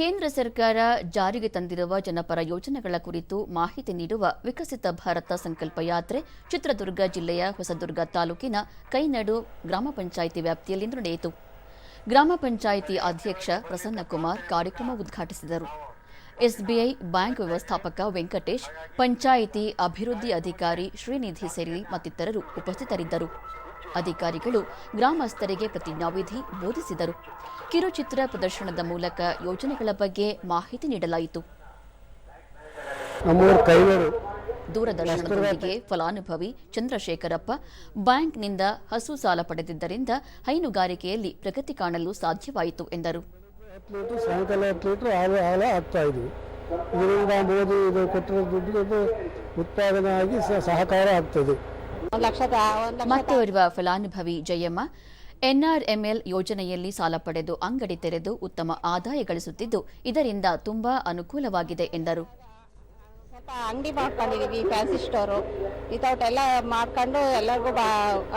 ಕೇಂದ್ರ ಸರ್ಕಾರ ಜಾರಿಗೆ ತಂದಿರುವ ಜನಪರ ಯೋಜನೆಗಳ ಕುರಿತು ಮಾಹಿತಿ ನೀಡುವ ವಿಕಸಿತ ಭಾರತ ಸಂಕಲ್ಪ ಯಾತ್ರೆ ಚಿತ್ರದುರ್ಗ ಜಿಲ್ಲೆಯ ಹೊಸದುರ್ಗ ತಾಲೂಕಿನ ಕೈನಡು ಗ್ರಾಮ ಪಂಚಾಯಿತಿ ವ್ಯಾಪ್ತಿಯಲ್ಲಿ ನಡೆಯಿತು. ಗ್ರಾಮ ಪಂಚಾಯಿತಿ ಅಧ್ಯಕ್ಷ ಪ್ರಸನ್ನಕುಮಾರ್ ಕಾರ್ಯಕ್ರಮ ಉದ್ಘಾಟಿಸಿದರು. ಎಸ್ಬಿಐ ಬ್ಯಾಂಕ್ ವ್ಯವಸ್ಥಾಪಕ ವೆಂಕಟೇಶ್, ಪಂಚಾಯಿತಿ ಅಭಿವೃದ್ಧಿ ಅಧಿಕಾರಿ ಶ್ರೀನಿಧಿ ಸೇರಿ ಮತ್ತಿತರರು ಉಪಸ್ಥಿತರಿದ್ದರು. ಅಧಿಕಾರಿಗಳು ಗ್ರಾಮಸ್ಥರಿಗೆ ಪ್ರತಿಜ್ಞಾವಿಧಿ ಬೋಧಿಸಿದರು. ಕಿರುಚಿತ್ರ ಪ್ರದರ್ಶನದ ಮೂಲಕ ಯೋಜನೆಗಳ ಬಗ್ಗೆ ಮಾಹಿತಿ ನೀಡಲಾಯಿತು. ದೂರದರ್ಶನದೊಂದಿಗೆ ಫಲಾನುಭವಿ ಚಂದ್ರಶೇಖರಪ್ಪ ಬ್ಯಾಂಕ್ನಿಂದ ಹಸು ಸಾಲ ಪಡೆದಿದ್ದರಿಂದ ಹೈನುಗಾರಿಕೆಯಲ್ಲಿ ಪ್ರಗತಿ ಕಾಣಲು ಸಾಧ್ಯವಾಯಿತು ಎಂದರು. ಇದರಿಂದ ಮೋದಿ ಇದು ಕೊಟ್ಟಿರೋ ದುಡ್ಡಿಗೆ ಉತ್ಪಾದನೆ ಆಗಿ ಸಹಕಾರ ಆಗ್ತದೆ ಒಂದು ಓರ್ವ ಫಲಾನುಭವಿ ಜಯಮ್ಮ, ಎನ್ಆರ್ಎಂಎಲ್ ಯೋಜನೆಯಲ್ಲಿ ಸಾಲ ಪಡೆದು ಅಂಗಡಿ ತೆರೆದು ಉತ್ತಮ ಆದಾಯ ಗಳಿಸುತ್ತಿದ್ದು, ಇದರಿಂದ ತುಂಬಾ ಅನುಕೂಲವಾಗಿದೆ ಎಂದರು. ಅಂಗಡಿ ಮಾಡ್ಕೊಂಡಿದೀವಿ ಫ್ಯಾನ್ಸಿ ಸ್ಟೋರು. ವಿತೌಟ್ ಎಲ್ಲ ಮಾಡ್ಕೊಂಡು ಎಲ್ಲರಿಗೂ ಬಾ,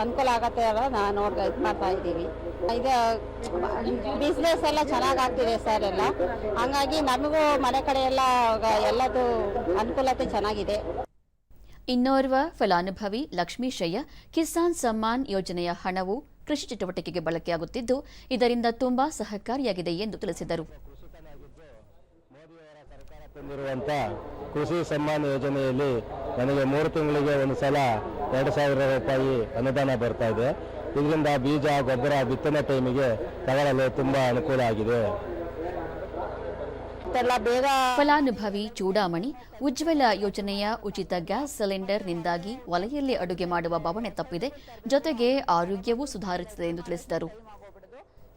ಅನುಕೂಲ ಆಗತ್ತೆ ಅಲ್ಲ ನಾನು ನೋಡ್ ಇದು, ಮಾಡ್ತಾ ಇದ್ದೀವಿ. ಇದು ಬಿಸ್ನೆಸ್ ಎಲ್ಲ ಚೆನ್ನಾಗಿ ಆಗ್ತಿದೆ ಸರ್ ಎಲ್ಲ. ಹಂಗಾಗಿ ನಮಗೂ ಮನೆ ಕಡೆ ಎಲ್ಲ ಎಲ್ಲದು ಅನುಕೂಲತೆ ಚೆನ್ನಾಗಿದೆ. ಇನ್ನೋರ್ವ ಫಲಾನುಭವಿ ಲಕ್ಷ್ಮೀಶಯ್ಯ ಕಿಸಾನ್ ಸಮ್ಮಾನ್ ಯೋಜನೆಯ ಹಣವು ಕೃಷಿ ಚಟುವಟಿಕೆಗೆ ಬಳಕೆಯಾಗುತ್ತಿದ್ದು, ಇದರಿಂದ ತುಂಬಾ ಸಹಕಾರಿಯಾಗಿದೆ ಎಂದು ತಿಳಿಸಿದರು. ಕೃಷಿ ಸಮ್ಮಾನ್ ಯೋಜನೆಯಲ್ಲಿ ನನಗೆ ಮೂರು ತಿಂಗಳಿಗೆ ಒಂದು ಸಲ ಎರಡು ಸಾವಿರ ರೂಪಾಯಿ ಅನುದಾನ ಬರ್ತಾ ಇದೆ. ಇದರಿಂದ ಬೀಜ, ಗೊಬ್ಬರ, ಬಿತ್ತನೆ ಟೈಮಿಗೆ ತಗೊಳ್ಳಲು ತುಂಬಾ ಅನುಕೂಲ ಆಗಿದೆ. ಬೇಗ ಫಲಾನುಭವಿ ಚೂಡಾಮಣಿ ಉಜ್ವಲ ಯೋಜನೆಯ ಉಚಿತ ಗ್ಯಾಸ್ ಸಿಲಿಂಡರ್ನಿಂದಾಗಿ ಒಲೆಯಲ್ಲಿ ಅಡುಗೆ ಮಾಡುವ ಬವಣೆ ತಪ್ಪಿದೆ. ಜೊತೆಗೆ ಆರೋಗ್ಯವೂ ಸುಧಾರಿಸಿದೆ ಎಂದು ತಿಳಿಸಿದರು.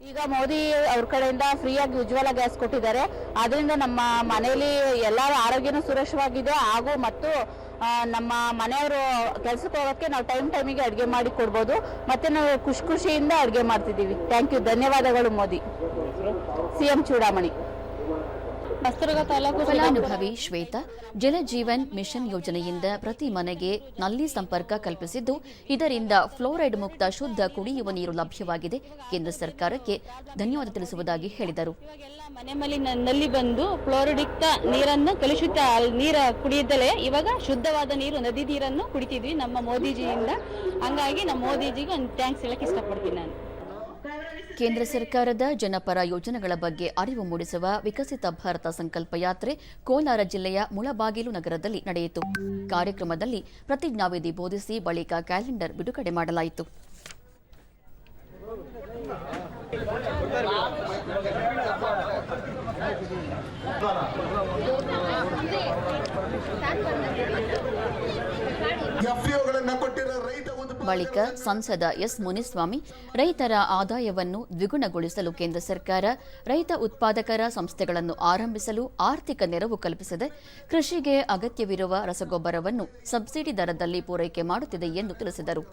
ಈಗ ಮೋದಿ ಅವ್ರ ಕಡೆಯಿಂದ ಫ್ರೀಯಾಗಿ ಉಜ್ವಲ ಗ್ಯಾಸ್ ಕೊಟ್ಟಿದ್ದಾರೆ. ಅದರಿಂದ ನಮ್ಮ ಮನೆಯಲ್ಲಿ ಎಲ್ಲರ ಆರೋಗ್ಯನೂ ಸುರಕ್ಷವಾಗಿದೆ ಹಾಗೂ ಮತ್ತು ನಮ್ಮ ಮನೆಯವರು ಕೆಲಸಕ್ಕೆ ಹೋಗೋಕ್ಕೆ ನಾವು ಟೈಮ್ ಟೈಮಿಗೆ ಅಡುಗೆ ಮಾಡಿ ಕೊಡ್ಬೋದು. ಮತ್ತೆ ನಾವು ಖುಷಿ ಖುಷಿಯಿಂದ ಅಡುಗೆ ಮಾಡ್ತಿದ್ದೀವಿ. Thank you. ಧನ್ಯವಾದಗಳು ಮೋದಿ. C M Chudamani. ಫಲಾನುಭವಿ ಶ್ವೇತಾ ಜಲಜೀವನ್ ಮಿಷನ್ ಯೋಜನೆಯಿಂದ ಪ್ರತಿ ಮನೆಗೆ ನಲ್ಲಿ ಸಂಪರ್ಕ ಕಲ್ಪಿಸಿದ್ದು ಇದರಿಂದ ಫ್ಲೋರೈಡ್ ಮುಕ್ತ ಶುದ್ಧ ಕುಡಿಯುವ ನೀರು ಲಭ್ಯವಾಗಿದೆ. ಕೇಂದ್ರ ಸರ್ಕಾರಕ್ಕೆ ಧನ್ಯವಾದ ತಿಳಿಸುವುದಾಗಿ ಹೇಳಿದರು. ಮನೆ ಮಲ್ಲಿ ನಲ್ಲಿ ಬಂದು ಫ್ಲೋರಿಡಿಕ್ತ ನೀರನ್ನು ಕಲುಷಿತ ನೀರ ಕುಡಿಯದಲೇ ಇವಾಗ ಶುದ್ಧವಾದ ನೀರು ನದಿ ನೀರನ್ನು ಕುಡಿತಿದ್ವಿ ನಮ್ಮ ಮೋದಿಜಿಯಿಂದ. ಹಂಗಾಗಿ ನಮ್ಮ ಮೋದಿಜಿಗೆ ಒಂದು ಥ್ಯಾಂಕ್ಸ್ ಹೇಳಕ್ಕೆ ಇಷ್ಟಪಡ್ತೀನಿ ನಾನು. ಕೇಂದ್ರ ಸರ್ಕಾರದ ಜನಪರ ಯೋಜನೆಗಳ ಬಗ್ಗೆ ಅರಿವು ಮೂಡಿಸುವ ವಿಕಸಿತ ಭಾರತ ಸಂಕಲ್ಪ ಯಾತ್ರೆ ಕೋಲಾರ ಜಿಲ್ಲೆಯ ಮುಳಬಾಗಿಲು ನಗರದಲ್ಲಿ ನಡೆಯಿತು. ಕಾರ್ಯಕ್ರಮದಲ್ಲಿ ಪ್ರತಿಜ್ಞಾವಿಧಿ ಬೋಧಿಸಿ ಬಳಿಕ ಕ್ಯಾಲೆಂಡರ್ ಬಿಡುಗಡೆ ಮಾಡಲಾಯಿತು. ಬಳಿಕ ಸಂಸದ ಎಸ್ ಮುನಿಸ್ವಾಮಿ ರೈತರ ಆದಾಯವನ್ನು ದ್ವಿಗುಣಗೊಳಿಸಲು ಕೇಂದ್ರ ಸರ್ಕಾರ ರೈತ ಉತ್ಪಾದಕರ ಸಂಸ್ಥೆಗಳನ್ನು ಆರಂಭಿಸಲು ಆರ್ಥಿಕ ನೆರವು ಕಲ್ಪಿಸಿದೆ ಕೃಷಿಗೆ ಅಗತ್ಯವಿರುವ ರಸಗೊಬ್ಬರವನ್ನು ಸಬ್ಸಿಡಿ ದರದಲ್ಲಿ ಪೂರೈಕೆ ಮಾಡುತ್ತಿದೆ ಎಂದು ತಿಳಿಸಿದರು.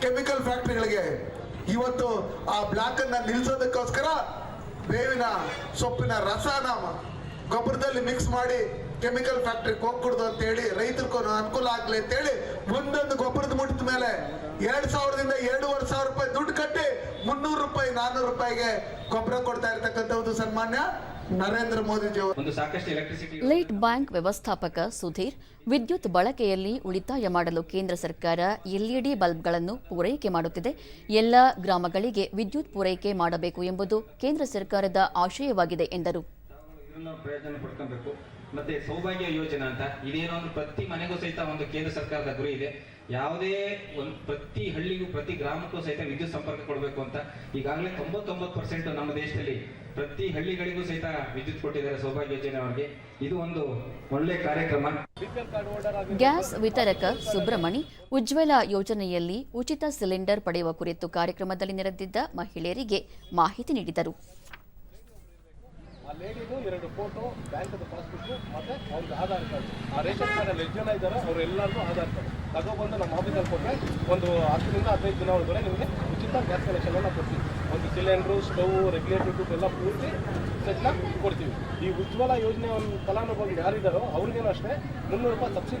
ಕೆಮಿಕಲ್ ಫ್ಯಾಕ್ಟರಿಗಳಿಗೆ ಇವತ್ತು ಆ ಬ್ಲಾಕ್ ಅನ್ನ ನಿಲ್ಲಿಸೋದಕ್ಕೋಸ್ಕರ ಬೇವಿನ ಸೊಪ್ಪಿನ ರಸನ ಗೊಬ್ಬರದಲ್ಲಿ ಮಿಕ್ಸ್ ಮಾಡಿ ಕೆಮಿಕಲ್ ಫ್ಯಾಕ್ಟ್ರಿಗೆ ಹೋಗ್ಕೊಡ್ದು ಅಂತ ಹೇಳಿ ರೈತರಿಗೂ ಅನುಕೂಲ ಆಗ್ಲಿ ಅಂತ ಹೇಳಿ ಒಂದೊಂದು ಗೊಬ್ಬರದ ಮುಟ್ಟಿದ ಮೇಲೆ ಎರಡ್ ಸಾವಿರದಿಂದ ಎರಡೂವರೆ ಸಾವಿರ ರೂಪಾಯಿ ದುಡ್ಡು ಕಟ್ಟಿ ಮುನ್ನೂರು ರೂಪಾಯಿ ನಾನ್ನೂರು ರೂಪಾಯಿಗೆ ಗೊಬ್ಬರ ಕೊಡ್ತಾ ಇರ್ತಕ್ಕಂಥದ್ದು ಸನ್ಮಾನ್ಯ ನರೇಂದ್ರ ಮೋದಿಜಿ ಅವರು. ಒಂದು ಸಾಕಷ್ಟು ಎಲೆಕ್ಟ್ರಿಸಿಟಿ ಲೈಟ್ ಬ್ಯಾಂಕ್ ವ್ಯವಸ್ಥಾಪಕ ಸುಧೀರ್ ವಿದ್ಯುತ್ ಬಳಕೆಯಲ್ಲಿ ಉಳಿತಾಯ ಮಾಡಲು ಕೇಂದ್ರ ಸರ್ಕಾರ ಎಲ್ಇಡಿ ಬಲ್ಬ್ಗಳನ್ನು ಪೂರೈಕೆ ಮಾಡುತ್ತಿದೆ. ಎಲ್ಲ ಗ್ರಾಮಗಳಿಗೆ ವಿದ್ಯುತ್ ಪೂರೈಕೆ ಮಾಡಬೇಕು ಎಂಬುದು ಕೇಂದ್ರ ಸರ್ಕಾರದ ಆಶಯವಾಗಿದೆ ಎಂದರು. ಇದನ್ನ ಪ್ರಯೋಜನ ಪಡ್ಕೊಬೇಕು. ಮತ್ತೆ ಸೌಭಾಗ್ಯ ಯೋಜನೆ ಅಂತ, ಇದೇನೋ ಒಂದು ಪ್ರತಿ ಮನೆಗೂ ಸಹಿತ ಒಂದು ಕೇಂದ್ರ ಸರ್ಕಾರದ ಗುರಿ ಇದೆ. ಯಾವುದೇ ಒಂದು ಪ್ರತಿ ಹಳ್ಳಿಗೂ, ಪ್ರತಿ ಗ್ರಾಮಕ್ಕೂ ಸಹಿತ ವಿದ್ಯುತ್ ಸಂಪರ್ಕ ಕೊಡಬೇಕು ಅಂತ ಈಗಾಗಲೇ ತೊಂಬತ್ತೊಂಬತ್ತು ಪರ್ಸೆಂಟ್ ನಮ್ಮ ದೇಶದಲ್ಲಿ ಪ್ರತಿ ಹಳ್ಳಿಗಳಿಗೂ ಸಹಿತ ವಿದ್ಯುತ್ ಕೊಟ್ಟಿದ್ದಾರೆ ಸೌಭಾಗ್ಯ ಯೋಜನೆ ಅವರಿಗೆ. ಇದು ಒಂದು ಒಳ್ಳೆ ಕಾರ್ಯಕ್ರಮ. ಗ್ಯಾಸ್ ವಿತರಕ ಸುಬ್ರಮಣಿ ಉಜ್ವಲ ಯೋಜನೆಯಲ್ಲಿ ಉಚಿತ ಸಿಲಿಂಡರ್ ಪಡೆಯುವ ಕುರಿತು ಕಾರ್ಯಕ್ರಮದಲ್ಲಿ ನೆರೆದಿದ್ದ ಮಹಿಳೆಯರಿಗೆ ಮಾಹಿತಿ ನೀಡಿದರು. ಆ ಲೇಡಿದು ಎರಡು ಫೋಟೋ ಬ್ಯಾಂಕದ ಪಾಸ್ಬುಕ್ ಮತ್ತೆ ಅವ್ರದ್ದು ಆಧಾರ್ ಕಾರ್ಡ್ ಆ ರೇಷನ್ ಕಾರ್ಡಲ್ಲಿ ಎಷ್ಟು ಜನ ಇದ್ದಾರೆ ಅವ್ರು ಎಲ್ಲರಿಗೂ ಆಧಾರ್ ಕಾರ್ಡ್ ತಗೊಬಂದು ನಮ್ಮ ಆಫೀಸಲ್ಲಿ ಕೊಟ್ಟರೆ ಒಂದು ಹತ್ತರಿಂದ ಹದಿನೈದು ದಿನ ಒಳಗಡೆ ನಿಮಗೆ ಉಚಿತ ಗ್ಯಾಸ್ ಕನೆಕ್ಷನ್ ಎಲ್ಲ ಕೊಡ್ತೀವಿ. ಒಂದು ಸಿಲಿಂಡ್ರು ಸ್ಟವ್ ರೆಗ್ಯುಲೇಟರ್ ಎಲ್ಲ ಪೂರ್ತಿ ಸೆಟ್ನ ಕೊಡ್ತೀವಿ. ಈ ಉಜ್ವಲ ಯೋಜನೆ ಒಂದು ಫಲಾನುಭವಿಗಳು ಯಾರಿದ್ದಾರೋ ಅವ್ರಿಗೇನು ಅಷ್ಟೇ ಮುನ್ನೂರು ರೂಪಾಯಿ ಸಬ್ಸಿಡಿ